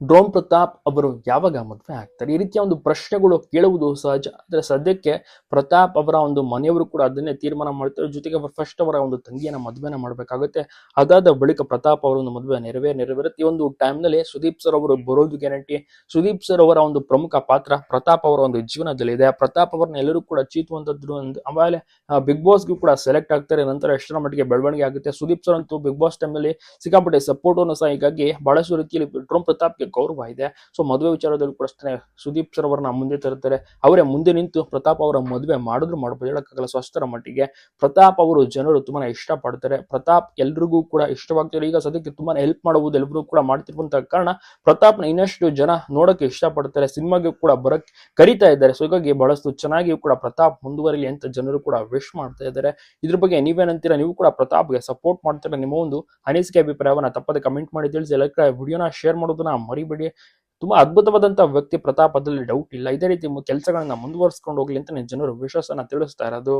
Drone Pratap ಅವರು ಯಾವಾಗ ಮದುವೆ ಆಗ್ತಾರೆ? ಈ ರೀತಿಯ ಒಂದು ಪ್ರಶ್ನೆಗಳು ಕೇಳುವುದು ಸಹಜ. ಆದರೆ ಸದ್ಯಕ್ಕೆ ಪ್ರತಾಪ್ ಅವರ ಒಂದು ಮನೆಯವರು ಕೂಡ ಅದನ್ನೇ ತೀರ್ಮಾನ ಮಾಡ್ತಾರೆ. ಜೊತೆಗೆ ಫಸ್ಟ್ ಅವರ ಒಂದು ತಂಗಿಯನ್ನ ಮದುವೆನ ಮಾಡಬೇಕಾಗುತ್ತೆ. ಅದಾದ ಬಳಿಕ ಪ್ರತಾಪ್ ಅವರ ಒಂದು ಮದುವೆ ನೆರವೇ ನೆರವೇರುತ್ತೆ. ಈ ಒಂದು ಟೈಮ್ನಲ್ಲಿ ಸುದೀಪ್ ಸರ್ ಅವರು ಬರೋದು ಗ್ಯಾರಂಟಿ ಸುದೀಪ್ ಸರ್ ಅವರ ಒಂದು ಪ್ರಮುಖ ಪಾತ್ರ ಪ್ರತಾಪ್ ಅವರ ಒಂದು ಜೀವನದಲ್ಲಿದೆ ಪ್ರತಾಪ್ ಅವರನ್ನ ಎಲ್ಲರೂ ಕೂಡ ಚೀತುವಂತದ್ದು ಒಂದು ಆಮೇಲೆ ಬಿಗ್ ಬಾಸ್ಗೂ ಕೂಡ ಸೆಲೆಕ್ಟ್ ಆಗ್ತಾರೆ. ನಂತರ ಎಷ್ಟರ ಮಟ್ಟಿಗೆ ಬೆಳವಣಿಗೆ ಆಗುತ್ತೆ. ಸುದೀಪ್ ಸರ್ ಅಂತೂ ಬಿಗ್ ಬಾಸ್ ಟೈಮ್ನಲ್ಲಿ ಸಿಕ್ಕಾಪಟ್ಟೆ ಸಪೋರ್ಟ್ ಅನ್ನು ಸಹ ಹೀಗಾಗಿ ಬಹಳಷ್ಟು ರೀತಿಯಲ್ಲಿ ಡ್ರೋಮ್ ಪ್ರತಾಪ್ಗೆ ಗೌರವ ಇದೆ. ಸೊ ಮದುವೆ ವಿಚಾರದಲ್ಲಿ ಕೂಡ ಅಷ್ಟೇ, ಸುದೀಪ್ ಸರ್ ಅವ್ರನ್ನ ಮುಂದೆ ತರುತ್ತಾರೆ ಅವರೇ ಮುಂದೆ ನಿಂತು ಪ್ರತಾಪ್ ಅವರ ಮದುವೆ ಮಾಡಿದ್ರು ಮಾಡಬಹುದು ಹೇಳೋಕ್ಕಾಗಲ್ಲ ಸೊ ಅಷ್ಟರ ಮಟ್ಟಿಗೆ. ಪ್ರತಾಪ್ ಅವರು ಜನರು ತುಂಬಾ ಇಷ್ಟಪಡ್ತಾರೆ. ಪ್ರತಾಪ್ ಎಲ್ರಿಗೂ ಕೂಡ ಇಷ್ಟವಾಗ್ತಾರೆ, ಈಗ ಸದ್ಯಕ್ಕೆ ತುಂಬಾ ಹೆಲ್ಪ್ ಮಾಡಬಹುದು ಎಲ್ಲರೂ ಕೂಡ ಮಾಡ್ತಿರುವಂತ ಕಾರಣ ಪ್ರತಾಪ್ನ ಇನ್ನಷ್ಟು ಜನ ನೋಡಕ್ಕೆ ಇಷ್ಟಪಡ್ತಾರೆ. ಸಿನಿಮಾಗೆ ಕೂಡ ಬರಕ್ ಕರಿತಾ ಇದ್ದಾರೆ. ಸೊ ಹೀಗಾಗಿ ಬಹಳಷ್ಟು ಚೆನ್ನಾಗಿಯೂ ಕೂಡ ಪ್ರತಾಪ್ ಮುಂದುವರಿಲಿ ಅಂತ ಜನರು ಕೂಡ ವಿಶ್ ಮಾಡ್ತಾ ಇದ್ದಾರೆ. ಇದ್ರ ಬಗ್ಗೆ ನೀವೇನಂತೀರಾ? ನೀವು ಕೂಡ ಪ್ರತಾಪ್ಗೆ ಸಪೋರ್ಟ್ ಮಾಡ್ತಾರೆ? ನಿಮ್ಮ ಒಂದು ಅನಿಸಿಕೆ ಅಭಿಪ್ರಾಯವನ್ನ ತಪ್ಪದೆ ಕಮೆಂಟ್ ಮಾಡಿ ತಿಳಿಸಿ ಎಲ್ಲ ವಿಡಿಯೋನ ಶೇರ್ ಮಾಡೋದನ್ನ ಮರಿಬೇಡಿ ತುಂಬಾ ಅದ್ಭುತವಾದಂತಹ ವ್ಯಕ್ತಿ ಪ್ರತಾಪದಲ್ಲಿ ಡೌಟ್ ಇಲ್ಲ. ಇದೇ ರೀತಿ ಕೆಲಸಗಳನ್ನ ಮುಂದುವರಿಸ್ಕೊಂಡು ಹೋಗ್ಲಿ ಅಂತ ಜನರು ವಿಶ್ವಾಸನ ತಿಳಿಸ್ತಾ ಇರೋದು.